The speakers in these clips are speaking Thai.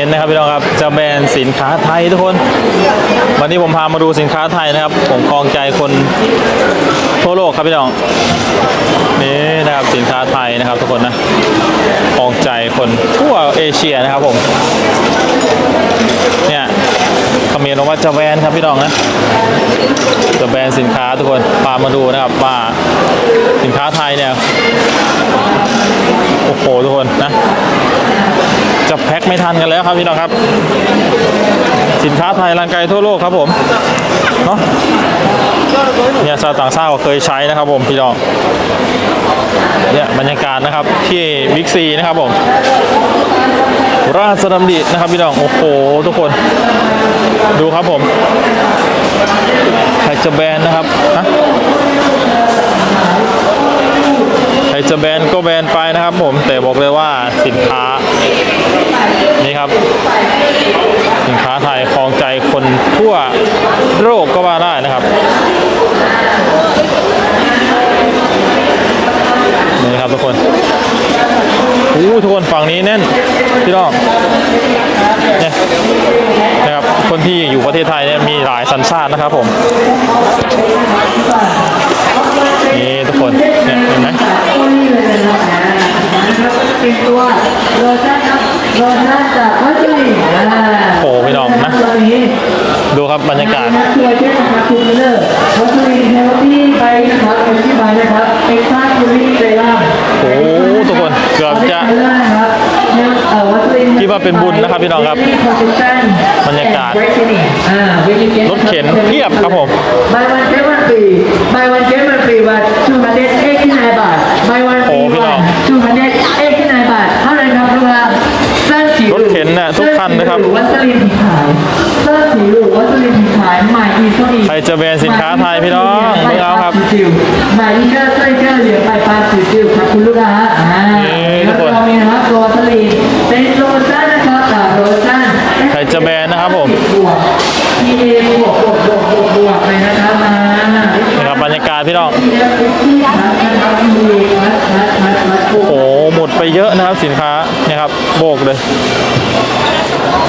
นะครับพี่น้องครับจะแบรนด์สินค้าไทยทุกคน วันนี้ผมพามาดูสินค้าไทยนะครับผมคลองใจคนทั่วโลกครับพี่น้องนี่นะครับสินค้าไทยนะครับทุกคนนะคลองใจคนทั่วเอเชียนะครับผมเนี่ยคอมเมนต์ว่าจะแบรนด์ครับพี่น้องนะจะแบรนด์สินค้าทุกคนพามาดูนะครับว่าสินค้าไทยเนี่ยโอ้โหทุกคนนะ จะแพ็คไม่ทันกันแล้วครับพี่น้องครับ สินค้าไทยรังไกลทั่วโลกครับผมเนาะเนี่ยชาวต่างชาติก็เคยใช้นะครับผมพี่น้องเนี่ยบรรยากาศนะครับที่บิ๊กซีนะครับผมราชดำรินะครับพี่น้องโอ้โหทุกคน ดูครับผมไทยจะแบนนะครับฮะ จะแบนก็แบนไปนะครับผมแต่บอกเลยว่าสินค้านี่ครับ สินค้าไทยคลองใจคนทั่วโลกก็ว่าได้นะครับนี่ครับทุกคนอู้ทุกคนฝั่งนี้แน่นพี่น้องเนี่ยนะครับคนที่อยู่ประเทศไทยเนี่ยมีหลายสัญชาตินะครับผมนี่ทุกคนเนี่ยเห็นไหม เป็นตัวโลชั่นครับโลชั่นจากวัตถุดิบอ่าโอ้โหพี่น้องนะตัวนี้ดูครับบรรยากาศนะตัวเช่นนะครับคุณเลอร์วัตถุดิบเฮลตี้ไปนะครับเป็นที่ไปนะครับเอ็กซ์ตร้าคูลิ่งเซรั่ม โอ้โหทุกคนเกือบจะ เคิดว่าเป็นบุญนะครับพี่น้องครับบรรยากาศอ่ารถเข็นเพียบครับผมบายวันเจ็ดวันฟรีบายวันเจ็ดวันฟรีวันชูฮันเดสเอ็กซ์ที่นายบาทบายวันฟโอ้รีพี่น้วัอนงชูฮันเดสเอ็กซ์ที่นายบาทเท่านั้นครับลูกค้าเส้นสีรถเข็นน่ะทุกคันนะครับวัสลินผีขายเส้นสีหรูวัสลินผีขายใหม่อีโซอีใครจะแบรนด์สินค้าไทยพี่น้องเบิ่งเอาครับใหม่อีเกอร์เส้นเกอร์เหลือไปปลาจิ๋วๆครับคุณลูกค้าอ่านี่ทุกคนแล้วเรามีนะครับตัววัสลิน จะแบรนด์นะครับผมบวก P A บวกบวกบวกบวกบวกเลยนะครับมานี่ครับบรรยากาศพี่น้องที่แล้วที่ทัดนะครับ P A ทัดทัดทัดทัดบวกโอ้โหหมดไปเยอะนะครับสินค้าเนี่ยครับโบกเลย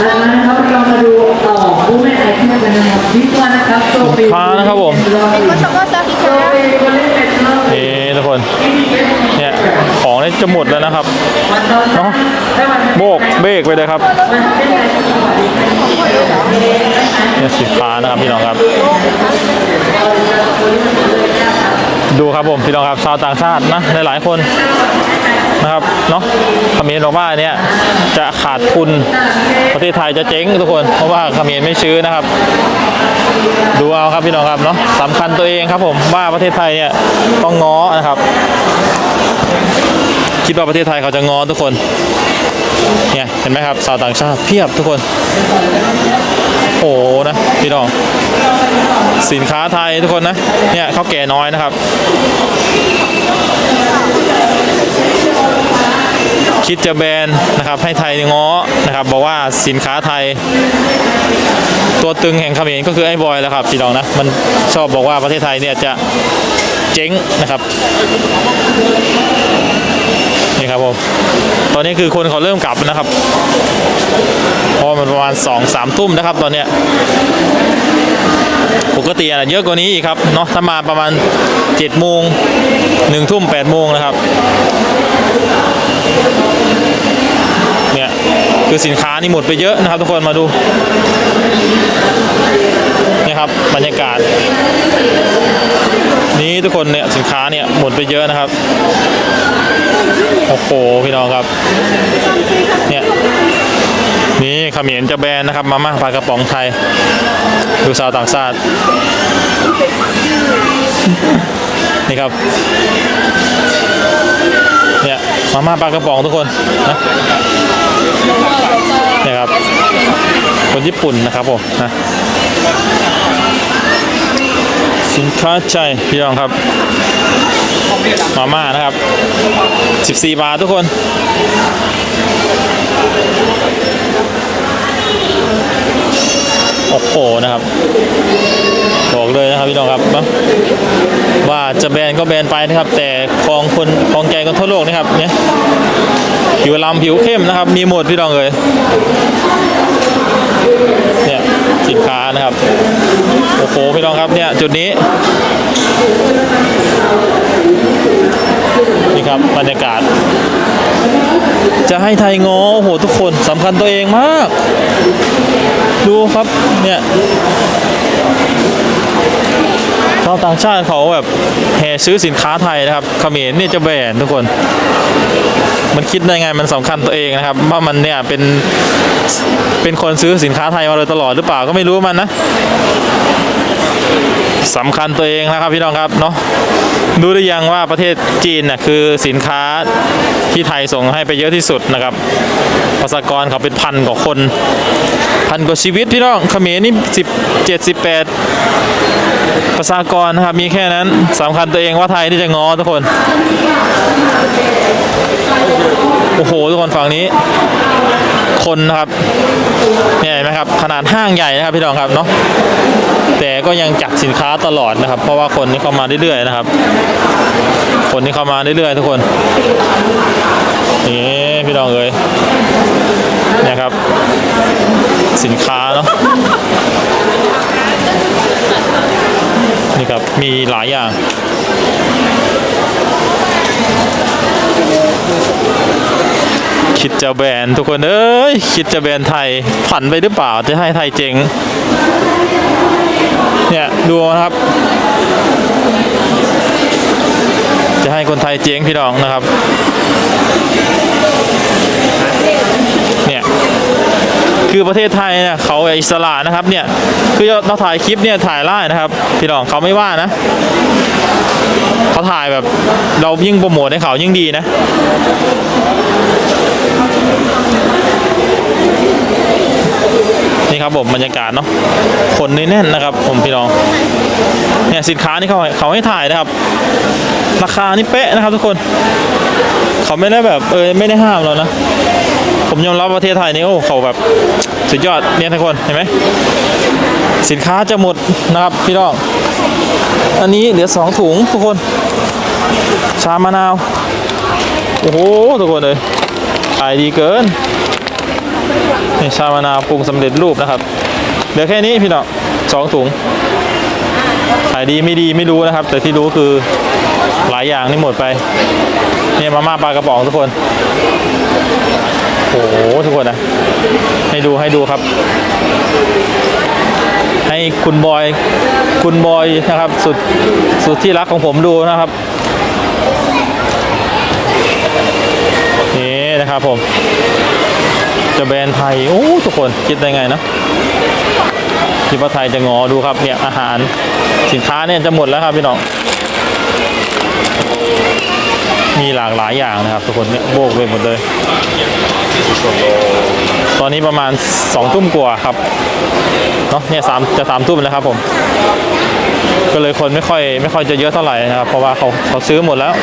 จากนั้นนะครับเรามาดูต่อผู้ไม่ไอเทมกันนะครับวิกวันนะครับโซฟีสินค้านะครับผมโซฟีค นี่ทุกคน เนี่ย ของนี่จะหมดแล้วนะครับ เนาะโบกเบรกไปเลยครับเนี่ยสีฟ้านะครับพี่น้องครับ ดูครับผมพี่น้องครับชาวต่างชาตินะหลายๆคนนะครับเนาะเขมรบอกว่าเนี่ยจะขาดทุนประเทศไทยจะเจ๊งทุกคน เพราะว่าเขมรไม่ซื้อนะครับ ดูเอาครับพี่น้องครับเนาะสำคัญตัวเองครับผมว่าประเทศไทยเนี่ยต้องง้อนะครับ คิดว่าประเทศไทยเขาจะง้อทุกคนเนี่ยเห็นไหมครับชาวต่างชาติเพียบทุกคน โหนะพี่น้องสินค้าไทยทุกคนนะเนี่ยเขาวแก่น้อยนะครับ คิดจะแบนนะครับให้ไทยง้อนะครับบอกว่าสินค้าไทย ตัวตึงแห่งเขมรก็คือไอ้บอยแล้วครับพี่น้องนะมันชอบบอกว่าประเทศไทยเนี่ยจะเจ๊งนะครับ นี่ครับผมตอนนี้คือคนเขาเริ่มกลับนะครับพราะมันประมาณ2องสามทุ่มนะครับ ตอนเนี้ยปกติอะเยอะกว่านี้อีกครับเนาะถ้ามาประมาณ7จ็ดโมงหนึ่งทุ่มแปดโมงนะครับเนี่ยคือสินค้านี่หมดไปเยอะนะครับ ทุกคนมาดูนี่ครับบรรยากาศ นี้ทุกคนเนี่ยสินค้าเนี่ยหมดไปเยอะนะครับ อ้โหพี่น้องครับเนี่ยนี่ขมรจะแบนนะครับมาม่าปลากระป๋องไทยดูสาวต่างชาตินี่ครับเนี่ยมาม่าปลากระป๋องทุกคนนะเนี่ยครับคนญี่ปุ่นนะครับผมนะสินค้าใจพี่น้องครับ มาม่านะครับ 14 บาททุกคนโอ้โหนะครับบอกเลยนะครับพี่น้องครับว่าจะแบนก็แบนไปนะครับ แต่คลองคนคลองใจกันทั่วโลกนะครับเนี่ยผิวลำผิวเข้มนะครับ มีหมดพี่น้องเลยเนี่ยสินค้านะครับโอ้โหพี่น้องครับเนี่ยจุดนี้ นี่ครับบรรยากาศ จะให้ไทยงอโอ้โหทุกคนสำคัญตัวเองมาก ดูครับเนี่ยชาวต่างชาติเขาแบบแห่ซื้อสินค้าไทยนะครับเขมรเนี่ยจะแบนทุกคน มันคิดได้ไงมันสำคัญตัวเองนะครับ ว่ามันเนี่ยเป็นเป็นคนซื้อสินค้าไทยมาโดยตลอดหรือเปล่าก็ไม่รู้มันนะ สำคัญตัวเองนะครับพี่น้องครับเนาะรู้หรือยังว่าประเทศจีนน่ะคือสินค้าที่ไทยส่งให้ไปเยอะที่สุดนะครับประชากรเขาเป็นพันกว่าคน พันกว่าชีวิตพี่น้องเขมรนี่สิบเจ็ดสิบแปดประชากรนะครับมีแค่นั้นสำคัญตัวเองว่าไทยที่จะงอทุกคน โอ้โห ทุกคนฝั่งนี้ คนนะครับเนี่ยเห็นไหมครับขนาดห้างใหญ่นะครับพี่น้องครับเนาะแต่ก็ยังจัดสินค้าตลอดนะครับ เพราะว่าคนที่เข้ามาเรื่อยๆนะครับ คนที่เข้ามาเรื่อยๆทุกคนนี่พี่น้องเอ้ยเนี่ยครับ สินค้าเนาะนี่ครับมีหลายอย่าง คิดจะแบนทุกคนเอ้ยคิดจะแบนไทยผันไปหรือเปล่าจะให้ไทยเจ๊งเนี่ยดูนะครับ จะให้คนไทยเจ๊งพี่น้องนะครับ เนี่ยคือประเทศไทยเนี่ยเขาอิสระนะครับเนี่ยคือเราถ่ายคลิปเนี่ยถ่ายไล่นะครับ พี่น้องเขาไม่ว่านะเขาถ่ายแบบเรายิ่งโปรโมทให้เขายิ่งดีนะ นี่ครับผมบรรยากาศเนาะคนนี่แน่นนะครับ ผมพี่น้องเนี่ยสินค้านี่เขาเขาให้ถ่ายนะครับ ราคานี่เป๊ะนะครับ ทุกคน เขาไม่ได้แบบเออไม่ได้ห้ามเรานะผมยอมรับประเทศไทยนี่โอ้เขาแบบสุดยอดเนี่ยทุกคนเห็นไหมสินค้าจะหมดนะครับพี่น้องอันนี้เหลือสองถุงทุกคน ชามะนาว โอ้โหทุกคนเลยายดีเกินนี่ชามะนาวปรุงสำเร็จรูปนะครับเหลือแค่นี้พี่น้องสองถุงขายดีไม่ดีไม่รู้นะครับ แต่ที่รู้คือหลายอย่างนี่หมดไปเนี่ยมาม่าปลากระป๋องทุกคนโอ้โหทุกคนนะให้ดูให้ดูครับ ให้คุณบอยคุณบอยนะครับ สุดสุดที่รักของผมดูนะครับ นะครับผม จะแบรนด์ไทย โอ้ ทุกคนคิดได้ไงนะคิดว่าไทยจะงอดูครับเนี่ยอาหารสินค้าเนี่ยจะหมดแล้วครับพี่น้อง มีหลากหลายอย่างนะครับ ทุกคนเนี่ยโบกไปหมดเลย ตอนนี้ประมาณสองทุ่มกว่าครับเนาะเนี่ยสามจะสามทุ่มแล้วครับผม ก็เลยคนไม่ค่อยไม่ค่อยจะเยอะเท่าไหร่นะครับ เพราะว่าเขาเขาซื้อหมดแล้ว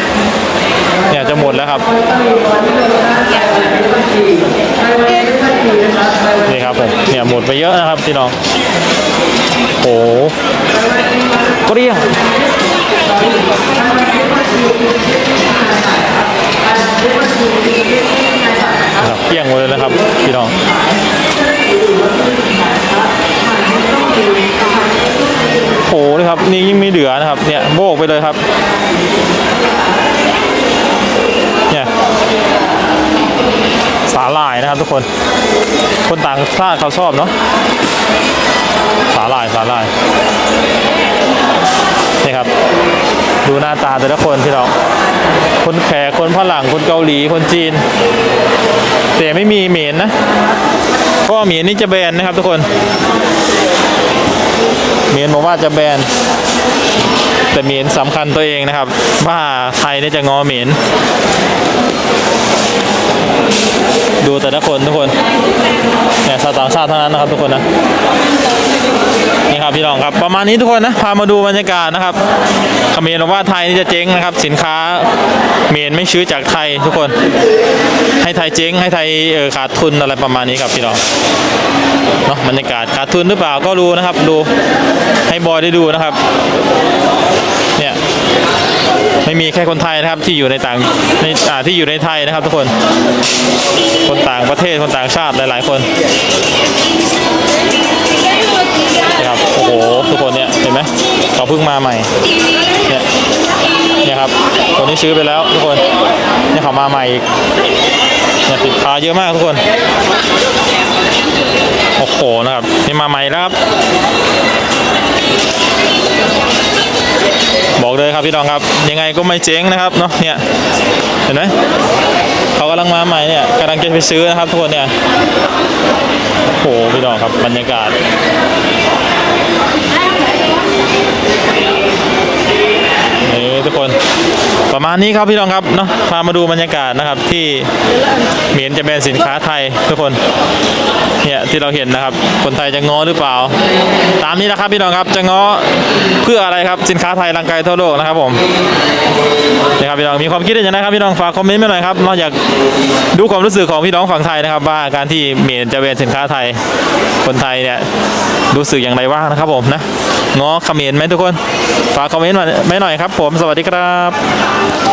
เนี่ยจะหมดแล้วครับนี่ครับผมเนี่ยหมดไปเยอะนะครับพี่น้องโอ้โหเกลี้ยงนะครับเกลี้ยงเลยนะครับพี่น้องโอ้โหนี่ครับนี่ยิ่งไม่เหลือนะครับ เนี่ยโบกไปเลยครับ หร่ายนะครับทุกคน คนต่างชาติเขาชอบเนาะสาหร่ายสาหร่ายนี่ครับ ดูหน้าตาแต่ละคนที่เราคนแขกคนฝรั่งคนเกาหลีคนจีน แต่ไม่มีเหมียนนะเพราะเหมียนนี่จะแบนนะครับทุกคนเหมียนบอกว่าจะแบน แต่เหมียนสำคัญตัวเองนะครับ ว่าไทยนี่จะงอเหมียน ดูแต่ละคนทุกคนเนี่ยชาวต่างชาติเท่านั้นนะครับทุกคนนะนี่ครับพี่น้องครับประมาณนี้ทุกคนนะพามาดูบรรยากาศนะครับเขมรบอกว่าไทยนี่จะเจ๊งนะครับ สินค้าเมนไม่ซื้อจากไทยทุกคน ให้ไทยเจ๊งให้ไทยเออขาดทุนอะไรประมาณนี้ครับพี่น้องเนาะบรรยากาศขาดทุนหรือเปล่าก็ดูนะครับ ดูให้บอยได้ดูนะครับ ไม่มีแค่คนไทยนะครับที่อยู่ในต่างในอ่าที่อยู่ในไทยนะครับ ทุกคน คนต่างประเทศคนต่างชาติหลายๆ คนนะครับโอ้โหทุกคนเนี่ยเห็นไหมเขาเพิ่งมาใหม่เนี่ยเนี่ยครับคนนี้ซื้อไปแล้วทุกคนเนี่ยเขามาใหม่อีก เนี่ยสินค้าเยอะมากทุกคน โอ้โหนะครับนี่มาใหม่แล้วครับ บอกเลยครับพี่น้องครับ ยังไงก็ไม่เจ๊งนะครับเนาะเนี่ยเห็นไหมเขากำลังมาใหม่เนี่ยกำลังจะไปซื้อนะครับทุกคนเนี่ยโอ้โหพี่น้องครับบรรยากาศนี่ทุกคน ประมาณนี้ครับพี่น้องครับเนาะพามาดูบรรยากาศนะครับที่เหมียนจะเป็นสินค้าไทยทุกคนเนี่ยที่เราเห็นนะครับ คนไทยจะง้อหรือเปล่า ตามนี้นะครับพี่น้องครับจะง้อเพื่ออะไรครับสินค้าไทยรังไกลทั่วโลกนะครับผมนะครับพี่น้องมีความคิดเห็นยังไงครับพี่น้องฝากคอมเมนต์มาหน่อยครับนอกจากดูความรู้สึกของพี่น้องฝั่งไทยนะครับ ว่าการที่เหมียนจะเป็นสินค้าไทย คนไทยเนี่ยรู้สึกอย่างไรบ้างนะครับผมนะ ง้อมเมนต์ไหมทุกคน ฝากคอมเมนต์มาไม่หน่อยครับ ผม สวัสดีครับ